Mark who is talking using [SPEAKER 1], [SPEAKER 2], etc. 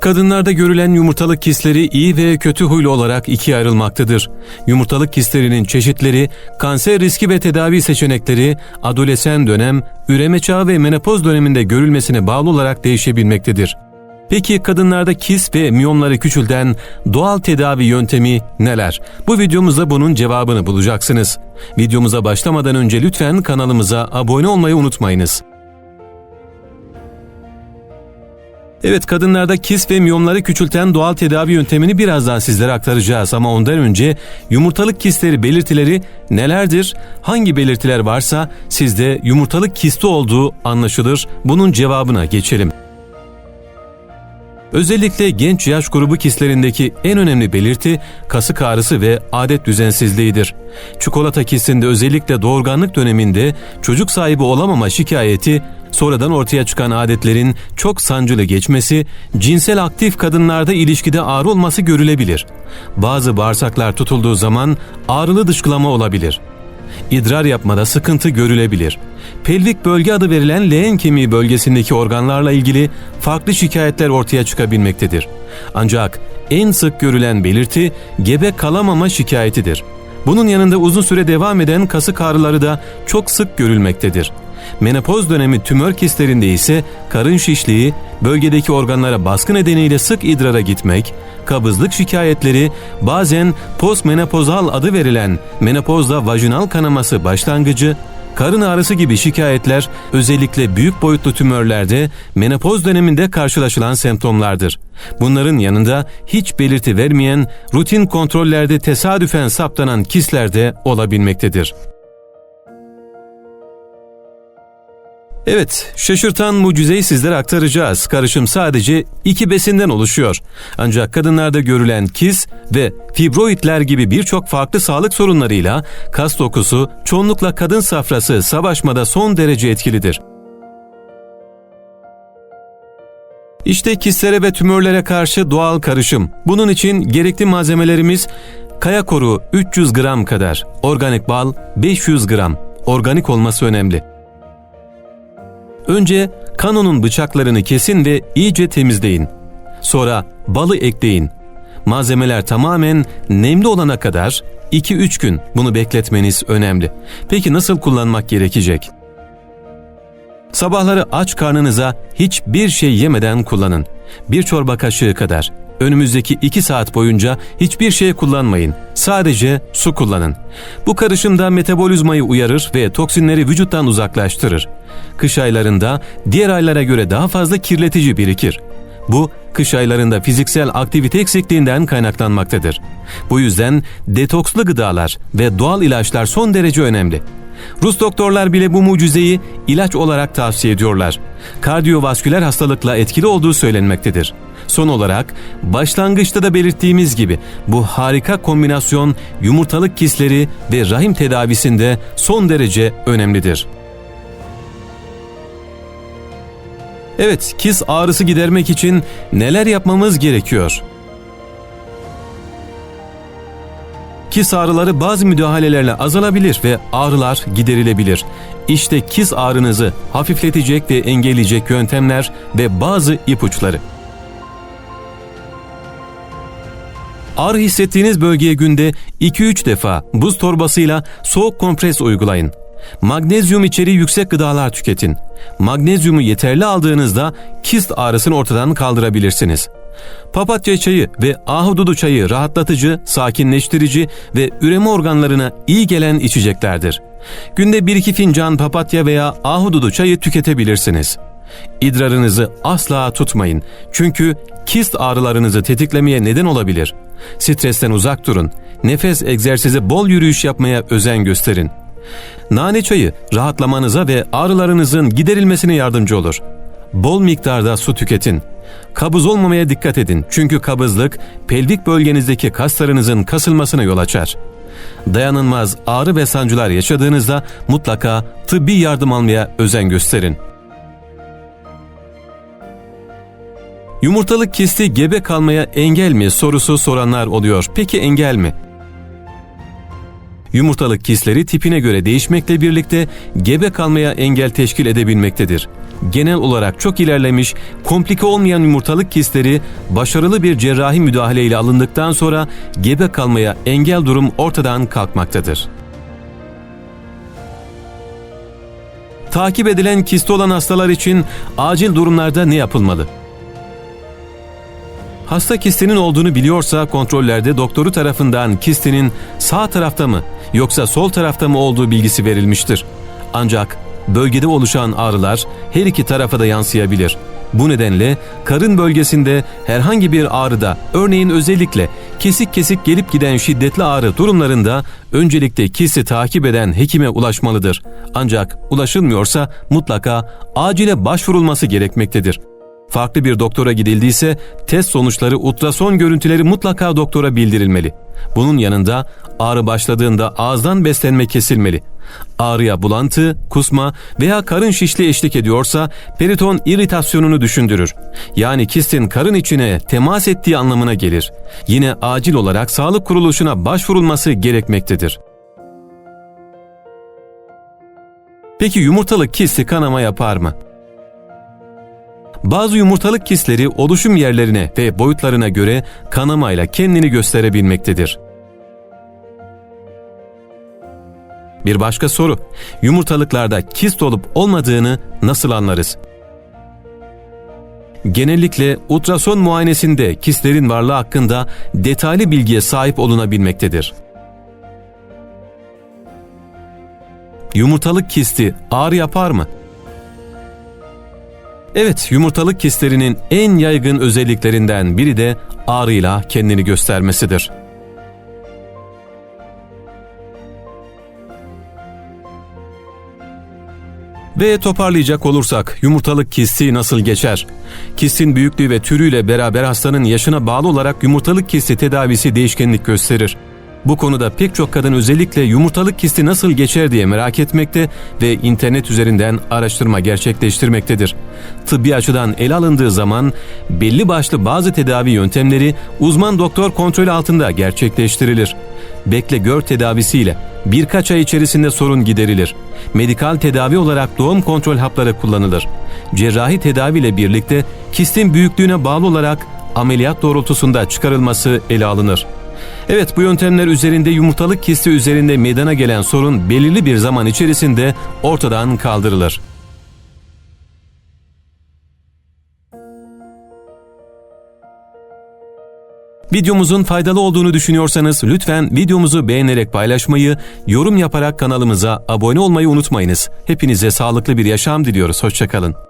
[SPEAKER 1] Kadınlarda görülen yumurtalık kistleri iyi ve kötü huylu olarak ikiye ayrılmaktadır. Yumurtalık kistlerinin çeşitleri, kanser riski ve tedavi seçenekleri, adolesan dönem, üreme çağı ve menopoz döneminde görülmesine bağlı olarak değişebilmektedir. Peki kadınlarda kist ve miyomları küçülten doğal tedavi yöntemi neler? Bu videomuzda bunun cevabını bulacaksınız. Videomuza başlamadan önce lütfen kanalımıza abone olmayı unutmayınız. Evet kadınlarda kist ve miyomları küçülten doğal tedavi yöntemini birazdan sizlere aktaracağız ama ondan önce yumurtalık kistleri belirtileri nelerdir? Hangi belirtiler varsa sizde yumurtalık kisti olduğu anlaşılır. Bunun cevabına geçelim. Özellikle genç yaş grubu kistlerindeki en önemli belirti kasık ağrısı ve adet düzensizliğidir. Çikolata kistinde özellikle doğurganlık döneminde çocuk sahibi olamama şikayeti, sonradan ortaya çıkan adetlerin çok sancılı geçmesi, cinsel aktif kadınlarda ilişkide ağrı olması görülebilir. Bazı bağırsaklar tutulduğu zaman ağrılı dışkılama olabilir. İdrar yapmada sıkıntı görülebilir. Pelvik bölge adı verilen leğen kemiği bölgesindeki organlarla ilgili farklı şikayetler ortaya çıkabilmektedir. Ancak en sık görülen belirti gebe kalamama şikayetidir. Bunun yanında uzun süre devam eden kasık ağrıları da çok sık görülmektedir. Menopoz dönemi tümör kistlerinde ise karın şişliği, bölgedeki organlara baskı nedeniyle sık idrara gitmek, kabızlık şikayetleri, bazen postmenopozal adı verilen menopozda vajinal kanaması başlangıcı, karın ağrısı gibi şikayetler özellikle büyük boyutlu tümörlerde menopoz döneminde karşılaşılan semptomlardır. Bunların yanında hiç belirti vermeyen rutin kontrollerde tesadüfen saptanan kisler de olabilmektedir. Evet, şaşırtan mucizeyi sizlere aktaracağız. Karışım sadece iki besinden oluşuyor. Ancak kadınlarda görülen kis ve fibroidler gibi birçok farklı sağlık sorunlarıyla kas dokusu, çoğunlukla kadın safrası savaşmada son derece etkilidir. İşte kistlere ve tümörlere karşı doğal karışım. Bunun için gerekli malzemelerimiz kaya koru 300 gram kadar, organik bal 500 gram. Organik olması önemli. Önce kanonun bıçaklarını kesin ve iyice temizleyin. Sonra balı ekleyin. Malzemeler tamamen nemli olana kadar 2-3 gün bunu bekletmeniz önemli. Peki nasıl kullanmak gerekecek? Sabahları aç karnınıza hiçbir şey yemeden kullanın. Bir çorba kaşığı kadar. Önümüzdeki 2 saat boyunca hiçbir şey kullanmayın. Sadece su kullanın. Bu karışımda metabolizmayı uyarır ve toksinleri vücuttan uzaklaştırır. Kış aylarında diğer aylara göre daha fazla kirletici birikir. Bu kış aylarında fiziksel aktivite eksikliğinden kaynaklanmaktadır. Bu yüzden detokslu gıdalar ve doğal ilaçlar son derece önemli. Rus doktorlar bile bu mucizeyi ilaç olarak tavsiye ediyorlar. Kardiyovasküler hastalıkla etkili olduğu söylenmektedir. Son olarak başlangıçta da belirttiğimiz gibi bu harika kombinasyon yumurtalık kisleri ve rahim tedavisinde son derece önemlidir. Evet, kis ağrısı gidermek için neler yapmamız gerekiyor? Kis ağrıları bazı müdahalelerle azalabilir ve ağrılar giderilebilir. İşte kis ağrınızı hafifletecek ve engelleyecek yöntemler ve bazı ipuçları. Ağrı hissettiğiniz bölgeye günde 2-3 defa buz torbasıyla soğuk kompres uygulayın. Magnezyum içeriği yüksek gıdalar tüketin. Magnezyumu yeterli aldığınızda kist ağrısını ortadan kaldırabilirsiniz. Papatya çayı ve ahududu çayı rahatlatıcı, sakinleştirici ve üreme organlarına iyi gelen içeceklerdir. Günde 1-2 fincan papatya veya ahududu çayı tüketebilirsiniz. İdrarınızı asla tutmayın çünkü kist ağrılarınızı tetiklemeye neden olabilir. Stresten uzak durun. Nefes egzersizi bol yürüyüş yapmaya özen gösterin. Nane çayı rahatlamanıza ve ağrılarınızın giderilmesine yardımcı olur. Bol miktarda su tüketin. Kabız olmamaya dikkat edin çünkü kabızlık pelvik bölgenizdeki kaslarınızın kasılmasına yol açar. Dayanılmaz ağrı ve sancılar yaşadığınızda mutlaka tıbbi yardım almaya özen gösterin. Yumurtalık kisti gebe kalmaya engel mi sorusu soranlar oluyor. Peki engel mi? Yumurtalık kistleri tipine göre değişmekle birlikte gebe kalmaya engel teşkil edebilmektedir. Genel olarak çok ilerlemiş, komplike olmayan yumurtalık kistleri başarılı bir cerrahi müdahale ile alındıktan sonra gebe kalmaya engel durum ortadan kalkmaktadır. Takip edilen kisti olan hastalar için acil durumlarda ne yapılmalı? Hasta kistinin olduğunu biliyorsa kontrollerde doktoru tarafından kistinin sağ tarafta mı yoksa sol tarafta mı olduğu bilgisi verilmiştir. Ancak bölgede oluşan ağrılar her iki tarafa da yansıyabilir. Bu nedenle karın bölgesinde herhangi bir ağrıda örneğin özellikle kesik kesik gelip giden şiddetli ağrı durumlarında öncelikle kisti takip eden hekime ulaşmalıdır. Ancak ulaşılmıyorsa mutlaka acile başvurulması gerekmektedir. Farklı bir doktora gidildiyse test sonuçları ultrason görüntüleri mutlaka doktora bildirilmeli. Bunun yanında ağrı başladığında ağızdan beslenme kesilmeli. Ağrıya bulantı, kusma veya karın şişli eşlik ediyorsa periton iritasyonunu düşündürür. Yani kistin karın içine temas ettiği anlamına gelir. Yine acil olarak sağlık kuruluşuna başvurulması gerekmektedir. Peki yumurtalık kisti kanama yapar mı? Bazı yumurtalık kistleri oluşum yerlerine ve boyutlarına göre kanamayla kendini gösterebilmektedir. Bir başka soru. Yumurtalıklarda kist olup olmadığını nasıl anlarız? Genellikle ultrason muayenesinde kistlerin varlığı hakkında detaylı bilgiye sahip olunabilmektedir. Yumurtalık kisti ağrı yapar mı? Evet, yumurtalık kistlerinin en yaygın özelliklerinden biri de ağrıyla kendini göstermesidir. Ve toparlayacak olursak yumurtalık kisti nasıl geçer? Kistin büyüklüğü ve türüyle beraber hastanın yaşına bağlı olarak yumurtalık kisti tedavisi değişkenlik gösterir. Bu konuda pek çok kadın özellikle yumurtalık kisti nasıl geçer diye merak etmekte ve internet üzerinden araştırma gerçekleştirmektedir. Tıbbi açıdan ele alındığı zaman belli başlı bazı tedavi yöntemleri uzman doktor kontrolü altında gerçekleştirilir. Bekle gör tedavisiyle birkaç ay içerisinde sorun giderilir. Medikal tedavi olarak doğum kontrol hapları kullanılır. Cerrahi tedavi ile birlikte kistin büyüklüğüne bağlı olarak ameliyat doğrultusunda çıkarılması ele alınır. Evet bu yöntemler üzerinde yumurtalık kisti üzerinde meydana gelen sorun belirli bir zaman içerisinde ortadan kaldırılır. Videomuzun faydalı olduğunu düşünüyorsanız lütfen videomuzu beğenerek paylaşmayı, yorum yaparak kanalımıza abone olmayı unutmayınız. Hepinize sağlıklı bir yaşam diliyoruz. Hoşçakalın.